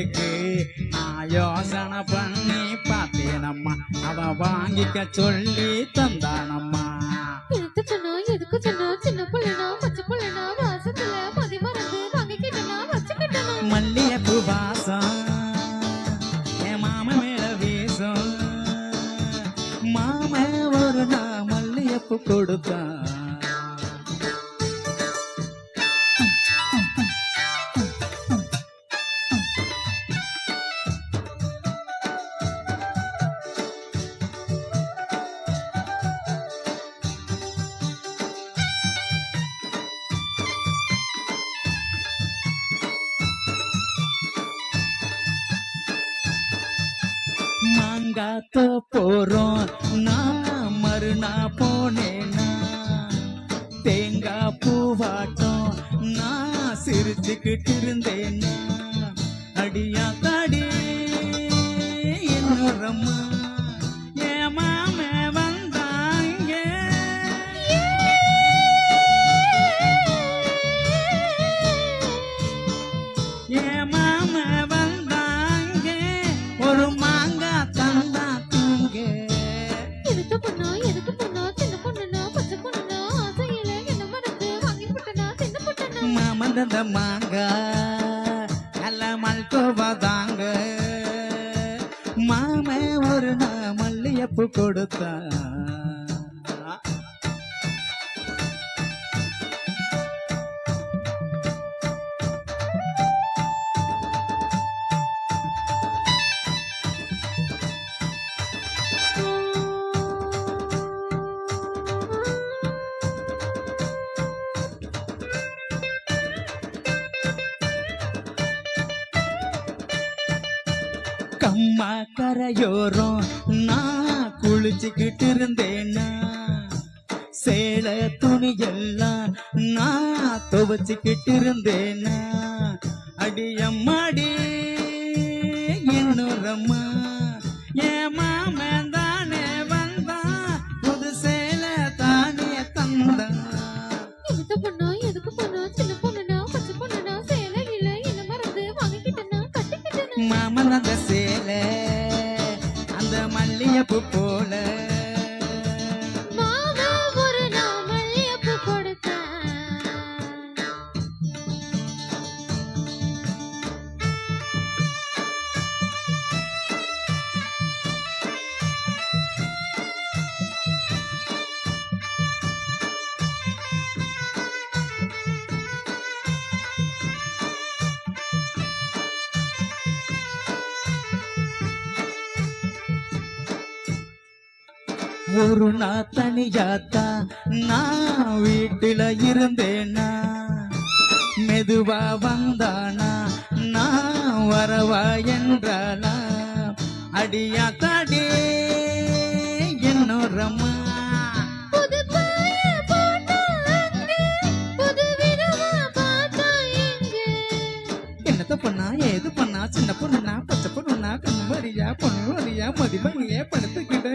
இது எதுக்கு நான் யோசனை பண்ணி பார்த்தேனம்மா. அவ வாங்கிக்க சொல்லி தந்தானம்மா. எதுக்கு சொன்னா எதுக்கு சொன்னா? சின்ன புள்ளனா பச்சை புள்ளனா வாசத்துல மதி மறந்து வாங்கிக்கிட்டனா வச்சுக்கிட்டனா மல்லியப்பு வாசம் என் மாம மேல வீசும். மாம ஒரு நான் மல்லியப்பு கொடுத்தான். மாங்காத்த போறோம். நான் மறுநா போனேனா? தேங்காய் பூவாட்டம் நான் சிரிச்சுக்கிட்டு இருந்தேனா? அடியா தாடி என்னோரம்மா ஆனந்தமாங்க மாமந்த மாங்க நல்ல மல்கோவா தாங்க மாம ஒரு நாள் மல்லியப்பு கொடுத்தா. கம்மா கரையோரம். நான் குளிச்சுக்கிட்டு இருந்தேனா? சேல துணி எல்லாம் நான் துவச்சுக்கிட்டு இருந்தேனா? அடியம்மாடி இன்னொரம்மா என் மாமன் தானே வந்தான். புது சேல தானே தந்தான். எதுக்கு பொண்ணா எதுக்கு பொண்ணா? சின்ன பொண்ணுனா பச்சை பொண்ணுனா சேலையில என்ன மறந்து வாங்கிக்கிட்டனா கட்டிக்கிட்டனா? மாமன் அந்த சேலை மல்லிகைப்பூ போல ஒரு நாள் தனியாத்தா நான் வீட்டுல இருந்தேனா? மெதுவா வந்தானா? நான் வரவா என்றானா? அடியா தாடே என்னோரம்மா. என்னத்த பண்ணா ஏது பண்ணா? சின்ன பொண்ணுனா பச்சை பொண்ணுனா கண்ணு வரியா பொண்ணு வரியா மதிமணியே படுத்துக்கிட்டு.